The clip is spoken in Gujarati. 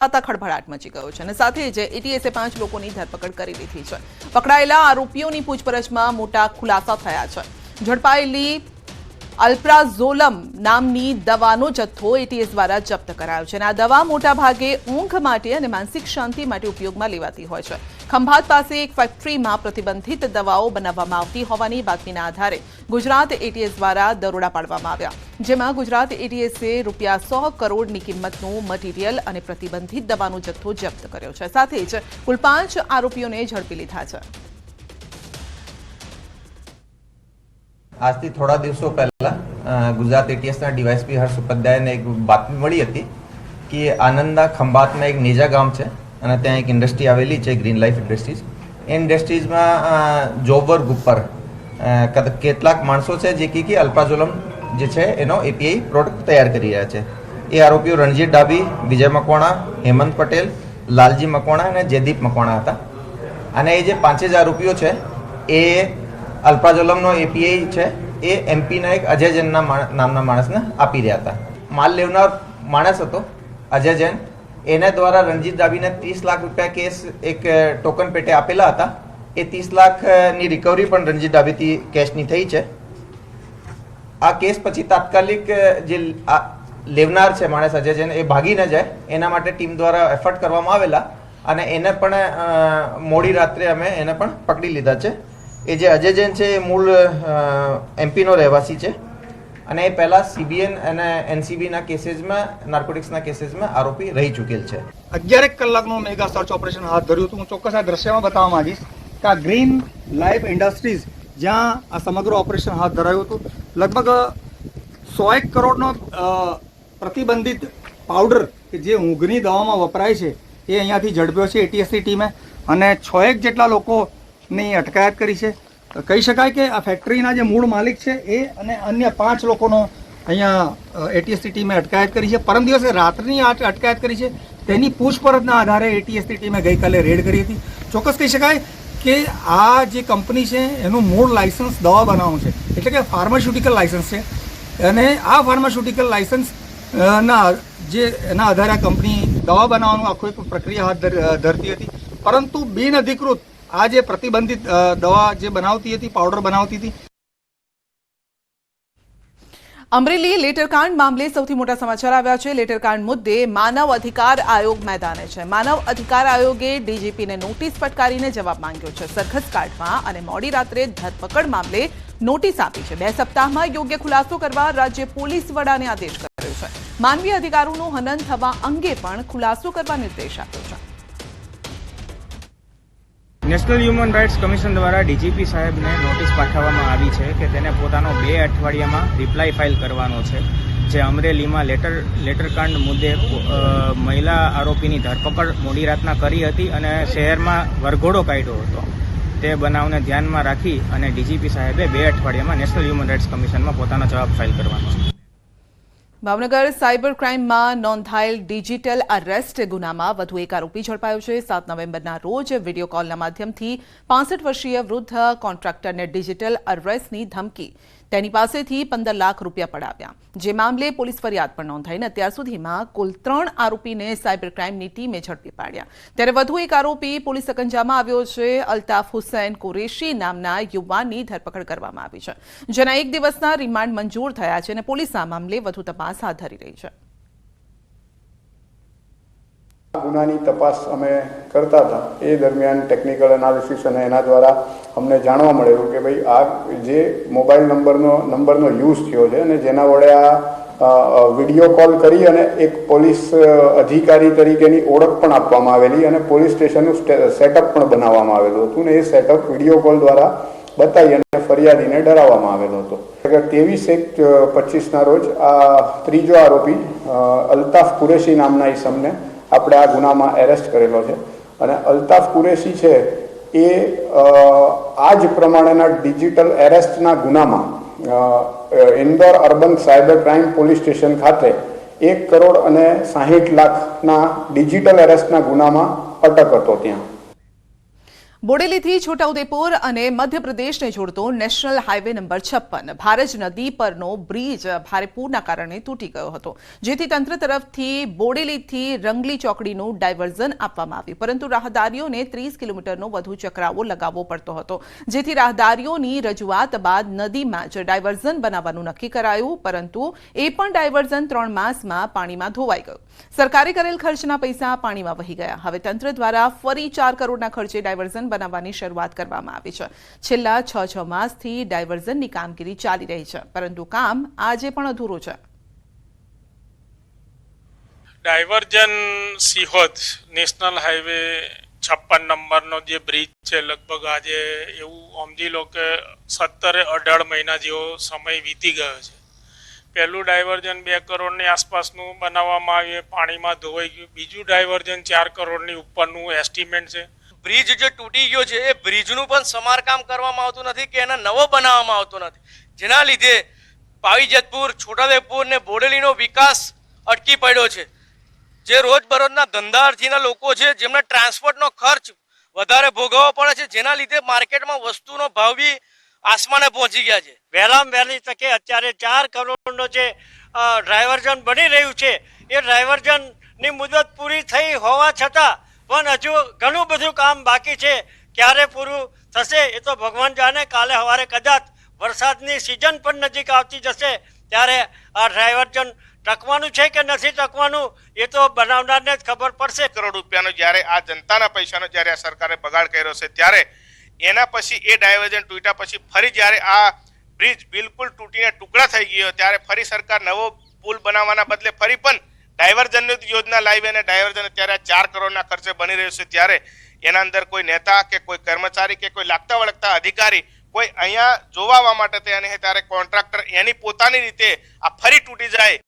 થતા ખળભળાટ મચી ગયો છે. અને સાથે જ એટીએસે પાંચ લોકોની ધરપકડ કરી લીધી છે. પકડાયેલા આરોપીઓની પૂછપરછમાં મોટા ખુલાસા થયા છે. ઝડપાયેલી અલ્પ્રાઝોલમ નામની દવાનો જથ્થો એટીએસ દ્વારા જપ્ત કરાયો છે અને આ દવા મોટા ભાગે ઊંઘ માટે અને માનસિક શાંતિ માટે ઉપયોગમાં લેવાતી હોય છે. ખંભાત પાસે એક ફેક્ટરીમાં પ્રતિબંધિત દવાઓ બનાવવામાં આવતી હોવાની બાતમીના આધારે ગુજરાત એટીએસ દ્વારા દરોડા પાડવામાં આવ્યા. જેમાં ગુજરાત એટીએસે રૂપિયા સો કરોડની કિંમતનું મટીરીયલ અને પ્રતિબંધિત દવાનો જથ્થો જપ્ત કર્યો છે. સાથે જ કુલ પાંચ આરોપીઓને ઝડપી લીધા છે. આજથી થોડા દિવસો પહેલા ગુજરાત એટીએસના ડીવાયસપી હર્ષ ઉપાધ્યાયને એક બાતમી મળી હતી કે આનંદના ખંભાતમાં એક નેજા ગામ છે અને ત્યાં એક ઇન્ડસ્ટ્રી આવેલી છે ગ્રીન લાઈફ ઇન્ડસ્ટ્રીઝ એ ઇન્ડસ્ટ્રીઝમાં જોબ વર્ક ઉપર કેટલાક માણસો છે જે કે કે અલ્પાઝોલમ જે છે એનો એપીઆઈ પ્રોડક્ટ તૈયાર કરી રહ્યા છે. એ આરોપીઓ રણજીત ડાબી વિજય મકવાણા, હેમંત પટેલ, લાલજી મકવાણા અને જયદીપ મકવાણા હતા. અને એ જે પાંચે જ આરોપીઓ છે, એ અલ્પાઝોલમનો એપીઆઈ છે, એ એમપીના એક અજય જૈનના નામના માણસને આપી રહ્યા હતા. માલ લેવનાર માણસ હતો, અજય જૈન. એને દ્વારા રણજીત દાબીને ત્રીસ લાખ રૂપિયા કેસ એક ટોકન પેટે આપેલા હતા. એ ત્રીસ લાખની રિકવરી પણ રણજીત ડાબીથી કેશની થઈ છે. આ કેસ પછી તાત્કાલિક જે લેવનાર છે માણસ અજય જૈન, એ ભાગી ન જાય. એના માટે ટીમ દ્વારા એફર્ટ કરવામાં આવેલા અને એને પણ મોડી રાત્રે અમે એને પણ પકડી લીધા છે. એ જે અજય જૈન છે, એ મૂળ એમપીનો રહેવાસી છે. અને એ પહેલાં સીબીએન અને એનસીબીના કેસીસમાં, નાર્કોટિક્સના કેસીસમાં આરોપી રહી ચૂકેલ છે. અગિયારેક કલાકનું મેગા સર્ચ ઓપરેશન હાથ ધર્યું હતું. હું ચોક્કસ આ દ્રશ્યમાં બતાવવા માંગીશ કે આ ગ્રીન લાઈફ ઇન્ડસ્ટ્રીઝ જ્યાં આ સમગ્ર ઓપરેશન હાથ ધરાયું હતું. લગભગ સો એક કરોડનો પ્રતિબંધિત પાવડર કે જે ઊંઘની દવામાં વપરાય છે, એ અહીંયાથી ઝડપ્યો છે એટીએસની ટીમે. અને છ એક જેટલા લોકોની અટકાયત કરી છે. કહી શકાય કે આ ફેક્ટરીના જે મૂળ માલિક છે એ અને અન્ય પાંચ લોકોનો અહીંયા એટીએસની ટીમે અટકાયત કરી છે. પરમ દિવસે રાત્રિની અટકાયત કરી છે. તેની પૂછપરછના આધારે એટીએસની ટીમે ગઈકાલે રેડ કરી હતી. ચોક્કસ કહી શકાય કે આ જે કંપની છે, એનું મૂળ લાયસન્સ દવા બનાવવાનું છે. એટલે કે ફાર્માસ્યુટિકલ લાયસન્સ છે. અને આ ફાર્માસ્યુટિકલ લાયસન્સ ના, જે એના આધારે આ કંપની દવા બનાવવાનું આખું એક પ્રક્રિયા હાથ ધર- ધરતી હતી. પરંતુ બિનઅધિકૃત આ જે પ્રતિબંધિત દવા જે બનાવતી હતી, પાવડર બનાવતી હતી. અમરેલી લેટરકાંડ મામલે સૌથી મોટા સમાચાર આવ્યા છે. લેટરકાંડ મુદ્દે માનવ અધિકાર આયોગ મેદાને છે. માનવ અધિકાર આયોગે ડીજીપીને નોટિસ ફટકારીને જવાબ માંગ્યો છે. સરઘસ કાઢવા અને મોડી રાત્રે ધરપકડ મામલે નોટિસ આપી છે. બે સપ્તાહમાં યોગ્ય ખુલાસો કરવા રાજ્ય પોલીસ વડાને આદેશ કર્યો છે. માનવીય અધિકારોનું હનન થવા અંગે પણ ખુલાસો કરવા નિર્દેશ આપ્યો છે. નેશનલ હ્યુમન રાઇટ્સ કમિશન દ્વારા ડીજીપી સાહેબને નોટિસ પાઠવવામાં આવી છે કે તેને પોતાનો બે અઠવાડિયામાં રિપ્લાય ફાઇલ કરવાનો છે, જે અમરેલીમાં લેટર, લેટરકાંડ મુદ્દે મહિલા આરોપીની ધરપકડ મોડી રાતના કરી હતી અને શહેરમાં વરઘોડો કાઢ્યો હતો. તે બનાવને ધ્યાનમાં રાખી અને ડીજીપી સાહેબે બે અઠવાડિયામાં નેશનલ હ્યુમન રાઇટ્સ કમિશનમાં પોતાનો જવાબ ફાઇલ કરવાનો છે. ભાવનગર સાયબર ક્રાઇમમાં નોંધાયેલ ડિજિટલ અરેસ્ટ ગુનામાં વધુ એક આરોપી ઝડપાયો છે. સાત નવેમ્બરના રોજ વીડિયો કોલના માધ્યમથી પાસઠ વર્ષીય વૃદ્ધ કોન્ટ્રાક્ટરને ડિજિટલ અરેસ્ટની ધમકી તેની પાસેથી પંદર લાખ રૂપિયા પડાવ્યા. જે મામલે પોલીસ ફરિયાદ પણ નોંધાઈને અત્યાર સુધીમાં કુલ ત્રણ આરોપીને સાયબર ક્રાઇમની ટીમે ઝડપી પાડ્યા. ત્યારે વધુ એક આરોપી પોલીસ સકંજામાં આવ્યો છે. અલ્તાફ હુસૈન કુરેશી નામના યુવાનની ધરપકડ કરવામાં આવી છે, જેના એક દિવસના રિમાન્ડ મંજૂર થયા છે અને પોલીસ આ મામલે વધુ તપાસ હાથ ધરી રહી છે. ગુનાની તપાસ અમે કરતા હતા. એ દરમિયાન ટેકનિકલ એનાલિસિસ અને એના દ્વારા અમને જાણવા મળેલું કે ભાઈ આ જે મોબાઈલ નંબરનો નંબરનો યુઝ થયો છે અને જેના વડે આ વીડિયો કોલ કરી અને એક પોલીસ અધિકારી તરીકેની ઓળખ પણ આપવામાં આવેલી અને પોલીસ સ્ટેશનનું સેટઅપ પણ બનાવવામાં આવેલું હતું ને એ સેટઅપ વીડિયો કોલ દ્વારા બતાવી અને ફરિયાદીને ડરાવવામાં આવેલો હતો. ત્રેવીસ એક પચીસના રોજ આ ત્રીજો આરોપી અલ્તાફ કુરેશી નામના ઈસમને આપણે આ ગુનામાં એરેસ્ટ કરેલો છે. અને અલ્તાફ કુરેશી છે એ આ જ પ્રમાણેના ડિજિટલ એરેસ્ટના ગુનામાં Indore urban cyber crime police station ખાતે એક કરોડ અને સાહીઠ લાખના ડિજિટલ એરેસ્ટના ગુનામાં અટક હતો ત્યાં. બોડેલીથી છોટાઉદેપુર અને મધ્યપ્રદેશને જોડતો નેશનલ હાઈવે નંબર છપ્પન. ભારજ નદી પરનો બ્રિજ ભારે પૂરના કારણે તૂટી ગયો હતો. જેથી તંત્ર તરફથી બોડેલીથી રંગલી ચોકડીનું ડાયવર્ઝન આપવામાં આવ્યું. પરંતુ રાહદારીઓને ત્રીસ કિલોમીટરનો વધુ ચક્રાવો લગાવવો પડતો હતો. જેથી રાહદારીઓની રજૂઆત બાદ નદીમાં જ ડાયવર્ઝન બનાવવાનું નક્કી કરાયું, પરંતુ એ પણ ડાયવર્ઝન ત્રણ માસમાં પાણીમાં ધોવાઈ ગયું. સરકારે કરેલ ખર્ચના પૈસા પાણીમાં વહી ગયા. હવે તંત્ર દ્વારા ફરી ચાર કરોડના ખર્ચે ડાયવર્ઝન બનાવવાની શરૂઆત કરવામાં આવી છે. છેલ્લા છ છ માસથી ડાયવર્ઝનની કામગીરી ચાલી રહી છે, પરંતુ કામ આજે પણ અધૂરું છે. ડાયવર્ઝન સિહોદ નેશનલ હાઈવે છપ્પન નંબરનો જે બ્રિજ છે, લગભગ આજે એવું સમજી લો કે સત્તરે અઢાર મહિના જેવો સમય વીતી ગયો છે. પહેલું ડાયવર્ઝન બે કરોડની આસપાસનું બનાવવામાં આવ્યું પાણીમાં ધોવાઈ ગયું. બીજું ડાયવર્ઝન ચાર કરોડની ઉપરનું એસ્ટિમેટ છે. બ્રિજ જે તૂટી ગયો છે એ બ્રિજનું પણ સમારકામ કરવામાં આવતું નથી કે એને નવો બનાવવામાં આવતો નથી. જેના લીધે પાવીજતપુર છોટાદેવપુર ને બોડેલીનો વિકાસ અટકી પડ્યો છે. જે રોજબરોજના ધંધાર્થીના લોકો છે જેમને ટ્રાન્સપોર્ટનો ખર્ચ વધારે ભોગવવો પડે છે જેના લીધે માર્કેટમાં વસ્તુનો ભાવ બી આસમાને પહોંચી ગયા છે. વહેલામ વહેલી તકે અત્યારે ચાર કરોડનો જે અ, બની રહ્યું છે એ ડાયવર્ઝનની મુદત પૂરી થઈ હોવા છતાં પણ હજુ ઘણું બધું કામ બાકી છે. ક્યારે પૂરું થશે એ તો ભગવાન જાણે. કાલે સવારે કદાચ વરસાદની સિઝન પણ નજીક આવતી જશે. ત્યારે આ ડ્રાઈવરજન ટકવાનું છે કે નથી ટકવાનું એ તો બનાવનારને જ ખબર પડશે. કરોડ રૂપિયાનો જ્યારે આ જનતાના પૈસાનો જ્યારે આ સરકારે બગાડ કર્યો છે, ત્યારે એના પછી એ ડાયવર્જન તૂટ્યા પછી ફરી જ્યારે આ બ્રિજ બિલકુલ તૂટીને ટુકડા થઈ ગયો, ત્યારે ફરી સરકાર નવો પુલ બનાવવાના બદલે ફરી પણ ડાયવર્ઝનની યોજના લાવી અને ડાયવર્જન અત્યારે ચાર કરોડના ખર્ચે બની રહ્યું છે. ત્યારે એના અંદર કોઈ નેતા કે કોઈ કર્મચારી કે કોઈ લાગતા વળગતા અધિકારી કોઈ અહીંયા જોવા માટે નહીં. ત્યારે કોન્ટ્રાક્ટર એની પોતાની રીતે આ ફરી તૂટી જાય.